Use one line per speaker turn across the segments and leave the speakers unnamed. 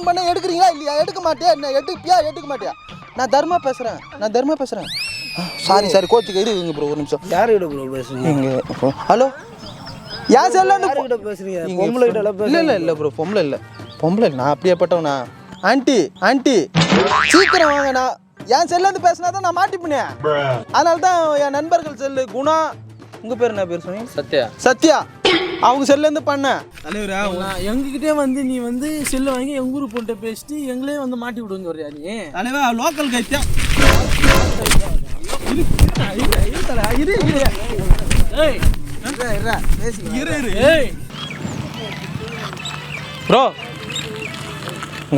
Phone பண்ண எடுக்கிறீங்களா இல்லையா? எடுக்க மாட்டியா? என்ன எடுப்பியா? எடுக்க மாட்டியா? நான் தர்மா பேசுகிறேன் நான் தர்மா பேசுகிறேன் சாரி சாரி கோச்சுக்கு இருங்க ப்ரோ ஒரு நிமிஷம்.
யாருக்கிட்ட ப்ரோ பேசுறீங்க?
இங்கே ஹலோ யார் செல்லேருந்து
யாருக்கிட்ட பேசுறீங்க? பொம்பளை கிட்ட
இல்லை இல்லை இல்லை ப்ரோ பொம்பளை இல்லை. பொம்பளை இல்லை நான் அப்படியேப்பட்டவனா? ஆண்டி ஆண்டி சீக்கிரம் வாங்க நான் என் செல்லேருந்து பேசினா தான் நான் மாட்டிப்பினேன் அதனால தான் என் நண்பர்கள் செல்லு குணா. உங்கள் பேர் என்ன பேர் சொன்னீங்க?
சத்யா.
சத்யா. அவங்க செல்லேருந்து பண்ணேன்
நான் எங்ககிட்டே வந்து நீ வந்து செல்லை வாங்கி எங்க ஊரு பொண்ணை பேசிட்டு எங்களே வந்து மாட்டி விடுங்க வரியா நீ
தலைவா லோக்கல் கைத்தியா
ஏய்
இரு இரு
ஏய்.
ப்ரோ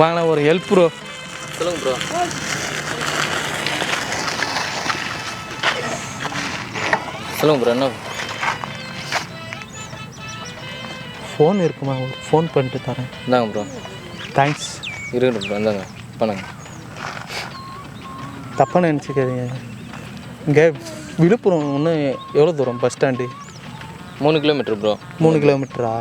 வாங்கின ஒரு ஹெல்ப் ப்ரோ
சொல்லுங்க ப்ரோ சொல்லுங்க ப்ரோ என்ன?
ஃபோன் இருக்குமா? ஃபோன் பண்ணிட்டு தரேன்.
இந்தாங்க ப்ரோ
தேங்க்ஸ்
இருக்கட்டும் ப்ரோ இந்தாங்க. பண்ணுங்க.
தப்பாக நினச்சிக்காதீங்க. இங்கே விழுப்புரம் ஒன்று எவ்வளோ தூரம்? பஸ் ஸ்டாண்டு
மூணு கிலோமீட்டர் ப்ரோ
மூணு கிலோமீட்டரா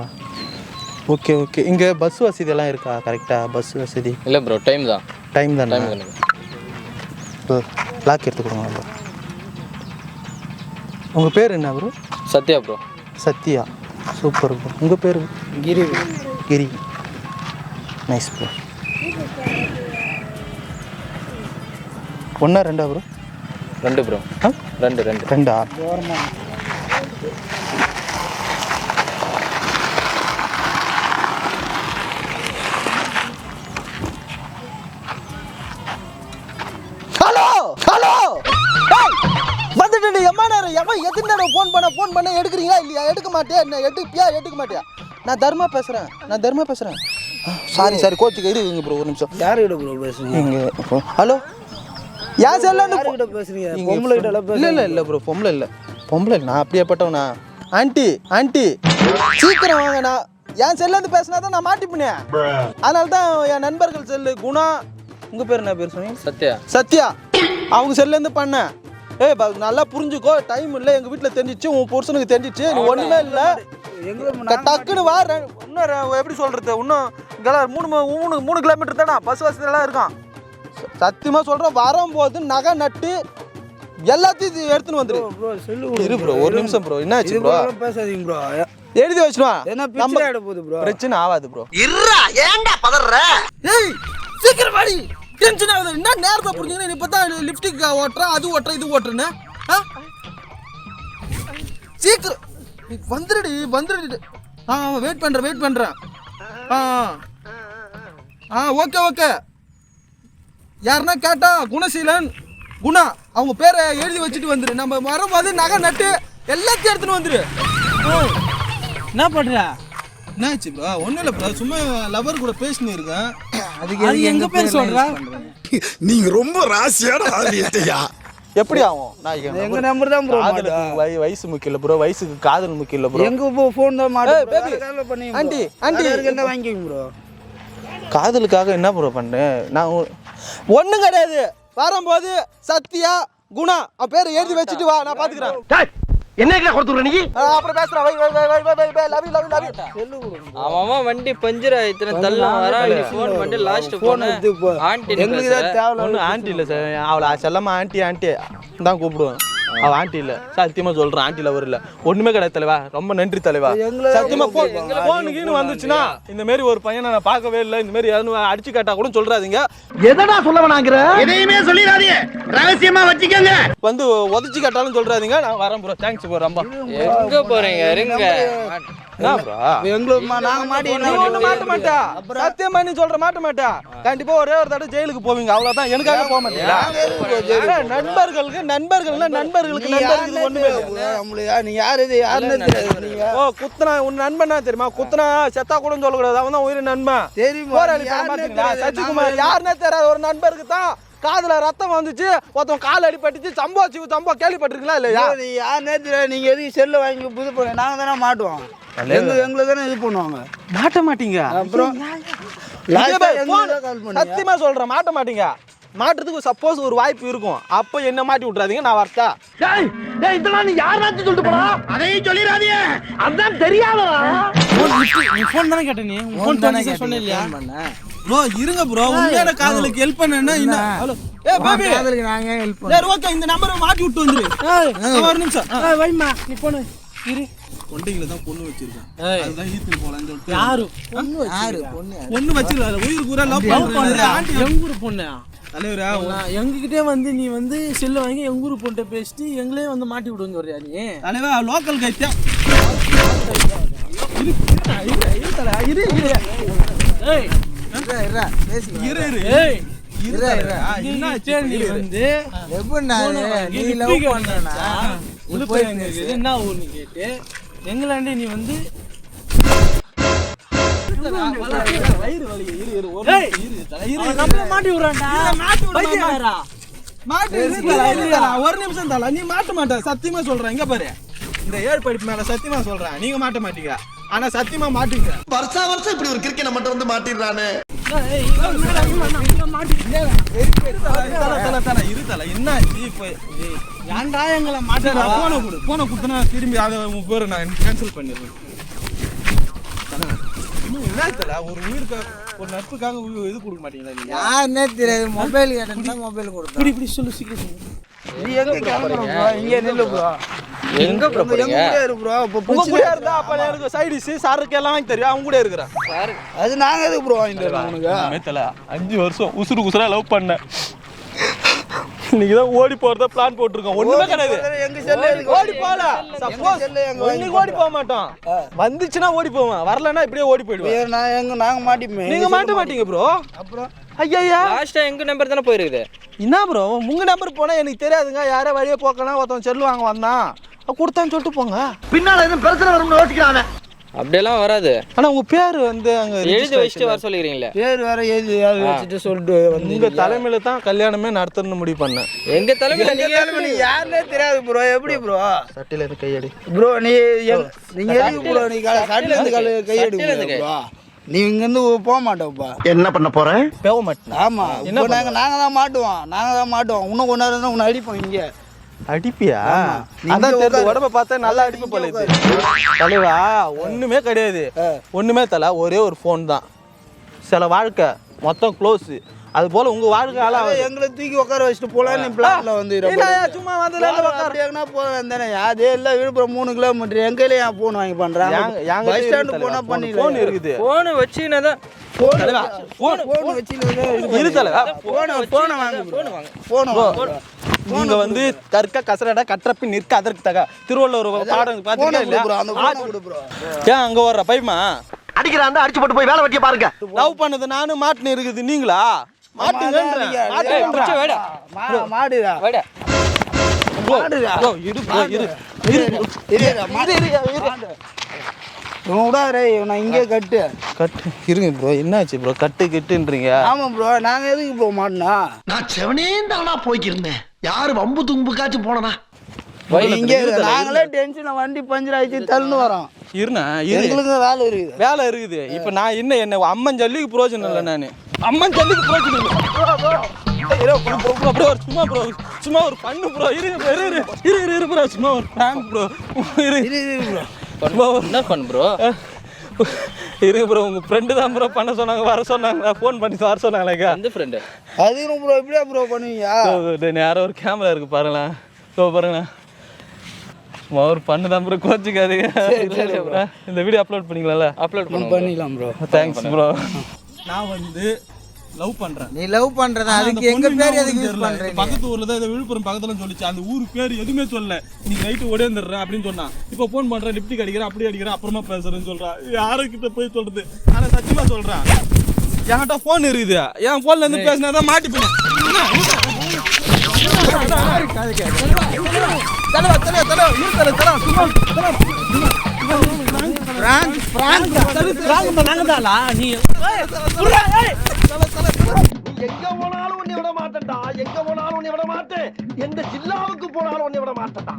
ஓகே ஓகே இங்கே பஸ் வசதியெல்லாம் இருக்கா? கரெக்டாக பஸ் வசதி?
இல்லை ப்ரோ டைம் தான்.
டைம் தானே?
டைம் கணக்கு
லாக் எடுத்து கொடுங்க bro. உங்கள் பேர் என்ன bro
Sathya bro
Sathya. Super bro உங்கள் பேர்?
கிரி.
கிரி. நைஸ் ப்ரோ ஒன்றா ரெண்டா ப்ரோ
ரெண்டு ப்ரோ ரெண்டு ரெண்டு.
ரெண்டா? ஃபோன் பண்ண எடுக்கிறீங்களா இல்லையா? எடுக்க மாட்டியா? என்ன எடுப்பியா? எடுக்க மாட்டியா? நான் தர்மா பேசுகிறேன் நான் தர்மா பேசுகிறேன் சாரி சாரி கோச்சுக்கு இருங்க ப்ரோ ஒரு நிமிஷம்.
யாருக்கிட்ட ப்ரோ பேசுறீங்க?
இங்கே ஹலோ யார் செல்லேருந்து
யாருக்கிட்ட பேசுறீங்க? பொம்பளை கிட்ட
இல்லை இல்லை இல்லை ப்ரோ பொம்பளை இல்லை. பொம்பளை நான் அப்படியேப்பட்டவனா? ஆண்டி ஆண்டி சீக்கிரம் வாங்க நான் என் செல்லேருந்து பேசினா தான் நான் மாட்டிப்பினேன் அதனால தான் என் நண்பர்கள் செல்லு குணா. உங்கள் பேர் என்ன பேர் சொன்னீங்க?
சத்யா.
சத்யா. அவங்க செல்லேருந்து பண்ணேன். ஏய் பா நல்லா புரிஞ்சுக்கோ. டைம் இல்லை எங்கள் வீட்டில் தெரிஞ்சிச்சு உன் புருஷனுக்கு தெரிஞ்சிச்சு. நீ ஒன்றுமே இல்லை.
எங்களை
டக்குன்னு வா இன்னும் ரெ- எப்படி சொல்கிறது இன்னும் இங்கெல்லாம் மூணு மூணு மூணு கிலோமீட்டர் தானே? பஸ் வசதியெல்லாம் இருக்கும் ச- சத்தியமா சொல்கிறேன் வரும்போது நகை நட்டு எல்லாத்தையும் எடுத்துன்னு வந்துரு. இரு ப்ரோ ஒரு நிமிஷம் ப்ரோ. என்னாச்சு
இது
ப்ரோ?
பேசாதீங்க ப்ரோ.
எழுதி வச்சுனா
என்ன ஆயிட போகுது ப்ரோ?
பிரச்சனை ஆகாது ப்ரோ.
ஏய் சீக்கிரம் வாடி. டென்ஷன் ஆகுது என்ன நேரத்தை புரிஞ்சுங்க இப்போ தான் லிப்டிக் ஓட்டுறேன் அது ஓட்டுறேன் இது ஓட்டுறேன்னு. ஆ? சீக்கிரம். நீ வந்துடுடி வந்துடுடி ஆ வெயிட் பண்ணுறேன் வெயிட் பண்ணுறேன் ஆ ஆ ஓகே ஓகே யாருன்னா கேட்டா குணசீலன் குணா அவங்க பேரை எழுதி வச்சுட்டு வந்துடு நம்ம வரும்போது நகை நட்டு எல்லாத்தையும் எடுத்துன்னு வந்துடு என்ன பண்ணுற
என்னாச்சு ப்ரோ ஒன்றும் இல்லை ப்ரோ சும்மா லவர் கூட பேசினு இருக்கேன்.
அதுக்கு அது எங்க பேர் சொல்ற?
நீங்க ரொம்ப ராசியான ஆலியத்தையா
எப்படி ஆகும்? நான் எங்க
நம்பர் தான் ப்ரோ
காதலுக்கு வய- வயசு முக்கியம் இல்லை ப்ரோ வயசுக்கு காதல் முக்கியம் இல்லை ப்ரோ
எங்க போ ஃபோன் தான் மாட்டேன்
baby. Aunty, aunty.
என்ன வாங்கிக்கோங்க ப்ரோ
காதலுக்காக என்ன ப்ரோ பண்ணேன்? நான் ஒன்றும் கிடையாது. வரும்போது சத்யா குணா அவன் பேரை எழுதி வச்சுட்டு வா நான் பார்த்துக்கிறேன்
என்ன கொடுத்துருக்க நீ?
அப்புறம் பேசுறேன் வை வை வை வை வை வை love you love you love you.
அவன் வண்டி பஞ்சர் ஆயிடுச்சு தள்ள வரா நீ ஃபோன் பண்ணி லாஸ்ட்
ஃபோன்
ஆண்டி
எங்களுக்கு தான் தேவை
ஒன்றும் ஆண்டி இல்லை சார் அவளை செல்லம்மா ஆண்டி ஆண்டி தான் கூப்பிடுவேன். அவள் ஆண்டி இல்லை. சத்தியமாக சொல்கிறேன் ஆண்டி லவர் இல்லை. ஒன்றுமே கிடையாது தலைவா. ரொம்ப நன்றி தலைவா. சத்தியமா ஃபோன் ஃபோனுக்குன்னு வந்துச்சுன்னா இந்த மாதிரி ஒரு பையனை நான் பார்க்கவே இல்லை. இந்த மாதிரி யாரும் அடிச்சு கேட்டா கூட சொல்றாதீங்க.
எதடா சொல்ல வேணாங்கிற எதையுமே சொல்லிடாதீங்க. ரகசியமா வச்சுக்கோங்க.
வந்து உதச்சி கேட்டாலும் சொல்றாதீங்க. நான் வரேன் ப்ரோ தேங்க்ஸ் ப்ரோ ரொம்ப.
எங்க போறீங்க? இருங்க.
எங்களுக்கு நாங்க மாட்டி
மாட்ட. மாட்டா சத்தியமா நீ சொல்ற மாட்ட மாட்டா. கண்டிப்பா ஒரே ஒரு தடவை ஜெயிலுக்கு போவீங்க. அவ்வளவுதான். எனக்காக போக மாட்டீங்களா? நண்பர்களுக்கு நண்பர்களுக்கு நண்பர்களுக்கு நண்பர்களுக்கு ஒண்ணுமே.
நீ யாரு இது யாருன்னு
ஓ குத்தனா உன் நண்பனா தெரியுமா? குத்தனா செத்தா கூட சொல்லக்கூடாது. அவன் தான் உயிர் நண்பன்
தெரியுமா?
போராளி
யாருன்னே? தெரியாது.
ஒரு நண்பருக்கு தான் காதுல ரத்தம் வந்துச்சு. ஒருத்தன் கால் அடிபட்டுச்சு. சம்பவ சிவு சம்பவம் கேள்விப்பட்டிருக்கீங்களா இல்லையா?
நீ யாருன்னே தெரியாது. நீங்க எதுக்கு செல்லு வாங்கி புது பண்ண? நாங்க தானே மாட்டுவோம். எங்க எங்களை தானே இது பண்ணுவாங்க?
மாட்ட மாட்டீங்க.
அப்புறம்
சத்தியமா சொல்றேன் மாட்ட மாட்டீங்க. மாட்டுறதுக்கு சப்போஸ் ஒரு வாய்ப்பு இருக்கும். அப்ப என்ன மாட்டி விட்டுறாதீங்க நான் வரட்டா?
டேய் டேய் இதெல்லாம் நீ யாராச்சும் சொல்லிட்டு போடா அதையும் சொல்லிடாதீங்க. அதான் தெரியாதடா
நீ ஃபோன் தானே கேட்ட நீ. ஃபோன் தானே சொன்ன இல்லையா?
ப்ரோ இருங்க ப்ரோ உண்மையான காதலுக்கு ஹெல்ப் பண்ணேன்னா இன்னும் ஹலோ ஏ பேபி
காதலுக்கு நாங்க ஹெல்ப்
சரி ஓகே இந்த நம்பரை மாட்டி விட்டு வந்துரு. ஒரு நிமிஷம். ஆ.
வைமா நீ போன இரு.
கொண்டையில தான் பொண்ணு வச்சிருக்கேன். அதுதான் போலான்னு சொல்லிட்டு.
யாரு? பொண்ணு யாரு? பொண்ணு
பொண்ணு வச்சிருக்காரு உயிர் லவ் ஆண்டி
எங்க ஊர் பொண்ணு?
தலைவரா?
எங்ககிட்டே வந்து நீ வந்து செல்ல வாங்கி எங்க ஊர் பொண்ணு பேசிட்டு எங்களே வந்து மாட்டி விடுன்னு சொல்றியா நீ?
தலைவா லோக்கல் கைத்தியா இரு இரு
ஏய்.
இரு இரு, இரு.
என்ன ஊர்னு கேட்டு? எங்களாண்டி நீ வந்து? மாட்டி விடுறான்டா.
மாட்டி தல. ஒரு நிமிஷம் தல. நீ மாட்ட மாட்ட. சத்தியமா சொல்றேன். இங்க பாரு. இந்த ஏழு படிப்பு மேல சத்தியமா சொல்றேன். நீங்க மாட்ட மாட்டீங்க. ஆனா சத்தியமா மாட்டீங்க
வருஷா வருஷம் இப்படி ஒரு கிரிக்கெட் மட்டும் வந்து மாட்டிடுறானே.
என்ன
ஏன்டா எங்களை
சரி, போனை கொடு போனை கொடுத்தனா. திரும்பி அதை உன் பேரை நான் கேன்சல் பண்ணிடுறேன் இன்னும் என்ன ஒரு உயிருக்கு ஒரு நட்புக்காக இது கொடுக்க மாட்டீங்களா
யாருன்னே தெரியாது மொபைல் கேட்டா மொபைல் கொடுத்தேன்
இப்படி சொல்லு. சீக்கிரம்
நீ எங்க கிளம்புற ப்ரோ இங்க நில்லு ப்ரோ
எங்க ப்ரோ போறீங்க
இரு ப்ரோ இப்போ
உங்க கூட இருந்தா அப்ப எனக்கு சைடு டிஷ் சாருக்கு எல்லாம் வாங்கி தெரியும் அவங்க கூட இருக்கிறேன்
அது நாங்க எதுக்கு ப்ரோ வாங்கிட்டு உனக்கு?
மேத்தல அஞ்சு வருஷம் உசுறு உசுரா லவ் பண்ணேன். இன்னைக்கு தான் ஓடி போறதா பிளான் போட்டிருக்கோம். ஒண்ணுமே கிடையாது.
எங்க செல்ல
ஓடி போல. சப்போஸ்
செல்ல எங்க
இன்னைக்கு ஓடி போக மாட்டோம். வந்துச்சுன்னா ஓடி போவேன். வரலன்னா இப்படியே ஓடி போயிடுவேன்.
நான் எங்க நாங்க மாட்டிப்போம்.
நீங்க மாட்ட மாட்டீங்க ப்ரோ
அப்புறம்?
ஐயா
லாஸ்டா எங்க நம்பர் தானே போயிருக்குது?
என்ன ப்ரோ உங்க நம்பர் போனா எனக்கு தெரியாதுங்க. யாரோ வழியே போக்கலாம் ஒருத்தன் செல்லு வாங்க வந்தான் கொடுத்தான்னு சொல்லிட்டு போங்க.
பின்னால எதுவும் பிரச்சனை வரும்னு யோசிக்கிறானே
அப்படியெல்லாம் வராது.
ஆனா உங்க பேர் வந்து அங்க
எழுதி வச்சுட்டு வர சொல்லிக்கிறீங்களே.
பேர் வேற எழுதி வச்சுட்டு சொல்லிட்டு வந்து
உங்க தலைமையில தான் கல்யாணமே நடத்தணும்னு முடிவு பண்ணேன்.
எங்க தலைமையில நீங்க
தலைமை நீ யாருன்னே தெரியாது ப்ரோ எப்படி ப்ரோ
சட்டில இருந்து கையடி.
ப்ரோ நீ நீங்க எதுக்கு ப்ரோ நீ கால சட்டில இருந்து கால கையெடு ப்ரோ நீ இங்க இருந்து போக மாட்டோப்பா
என்ன பண்ண போறேன்
பேவ மாட்டேன்.
ஆமா இப்போ நாங்க நாங்க தான் மாட்டுவோம். நாங்க தான் மாட்டுவோம். இன்னும் கொஞ்ச நேரம் தான் உன்னை அடிப்போம் இங்க.
அடிப்பியா? அதான்
உட்காரு.
உடம்ப பார்த்தா நல்லா அடிப்பு போல தலைவா ஒண்ணுமே கிடையாது. ஒண்ணுமே தல ஒரே ஒரு ஃபோன் தான். சில வாழ்க்கை மொத்தம் க்ளோஸ் அது போல உங்க வாழ்க்கை ஆளா
அதான் எங்களை தூக்கி உட்கார வச்சுட்டு போலாம் நீ பிளான்ல வந்து
சும்மா வந்து
போக வேண்டானே அதே இல்லை விழுப்புரம் மூணு கிலோமீட்டர் எங்க ஏன் போன் வாங்கி பண்றாங்க பஸ் ஸ்டாண்டு. போனா பண்ணி
phone இருக்குது.
போன் வச்சுக்கினா தான்
போன். போன போன போன
நீங்க வந்து கற்க கசரடா கற்றப்பி நிற்க அதற்கு தக. திருவள்ளுவர் பாடம்
போன போன.
ஏன் அங்க வர்ற பைமா?
அடிக்கிறான் அடிச்சு போட்டு போய் வேலை வெட்டிய பாருங்க.
லவ் பண்ணது நானும் மாட்டுன்னு இருக்குது நீங்களா? மாட்டுங்கன்றேன்
அதான்
மாட்டுங்கன்றேன்.
பிடிச்ச வேடா.
மா- மாடுடா.
வேடா.
மாடுடா.
bro, இரு bro, இரு. இரு. bro.
இருடா, மாடு. இவன் விடாதே இவனை இங்கே கட்டு.
கட்டு இருங்க ப்ரோ. என்னாச்சு ப்ரோ? கட்டு கிட்டுன்றீங்க.
ஆமா ப்ரோ. நாங்க எதுக்கு ப்ரோ மாட்டினா
நான் செவனே தானா போய்க்கிருந்தேன். யாரு வம்பு தும்புக்காச்சும் போனனா?
இங்கே. நாங்களே டென்ஷன் வண்டி பஞ்சர் ஆயிடுச்சு தள்ளுன்னு வரோம்.
இருண்ணா இரு.
எங்களுக்கு வேலை இருக்குது.
வேலை இருக்குது. இப்போ நான் என்ன என்ன அம்மன் ஜல்லிக்கு பிரோஜனம் இல்லை நான். அம்மன் bro, bro, bro, சும்மா ப்ரோ சும்மா ஒரு பண்ணு ப்ரோ இரு இரு இரு இரு இரு இரு ப்ரோ சும்மா ஒரு prank ப்ரோ இரு
இரு இரு ப்ரோ
சும்மா ஒரு
என்ன பண்ண ப்ரோ
இருங்க ப்ரோ உங்க ஃப்ரெண்டு தான் ப்ரோ பண்ண சொன்னாங்க வர சொன்னாங்க ஃபோன் பண்ணி வர சொன்னாங்களேக்கா
எந்த ஃப்ரெண்டு
அதுக்கு ப்ரோ இப்படியா ப்ரோ பண்ணுவீங்க?
யாரோ ஒரு கேமரா இருக்கு பாருங்களேன். ஸோ பாருங்களேன். சும்மா ஒரு பண்ணு தான் ப்ரோ கோச்சிக்காதீங்க. இந்த வீடியோ அப்லோட் பண்ணிக்கலாம்ல?
அப்லோட் பண்ணுங்க
பண்ணிக்கலாம் ப்ரோ
தேங்க்ஸ் ப்ரோ நான் வந்து லவ் பண்றேன்.
நீ லவ் பண்றதா? அதுக்கு எங்க பேர் எதுக்கு யூஸ் பண்றீங்க?
பக்கத்து ஊர்ல தான் இதை விழுப்புரம் பக்கத்துல சொல்லிச்சு. அந்த ஊர் பேர் எதுவுமே சொல்லல. நீ நைட்டு ஓடியாந்துடுறேன் அப்படின்னு சொன்னான் இப்போ ஃபோன் பண்றேன் லிப்டிக் அடிக்கிறேன் அப்படி அடிக்கிறேன் அப்புறமா பேசுறேன்னு சொல்றான் யாருக்கிட்ட போய் சொல்றது? ஆனா சத்தியமா சொல்றான் என்கிட்ட ஃபோன் இருக்குது. என் ஃபோன்ல இருந்து பேசினா தான் மாட்டிப்பேன் தலைவா தலைவா தலைவா தலைவா சும்மா.
பிராங்க் பிராங்க்
நாங்கதான்டா நீ
எங்க போனாலும் உன்னை விட மாட்டேன்டா. எங்க போனாலும் உன்னை விட மாட்டேன். எந்த ஜில்லாவுக்கு போனாலும் உன்னை விட மாட்டேன்டா.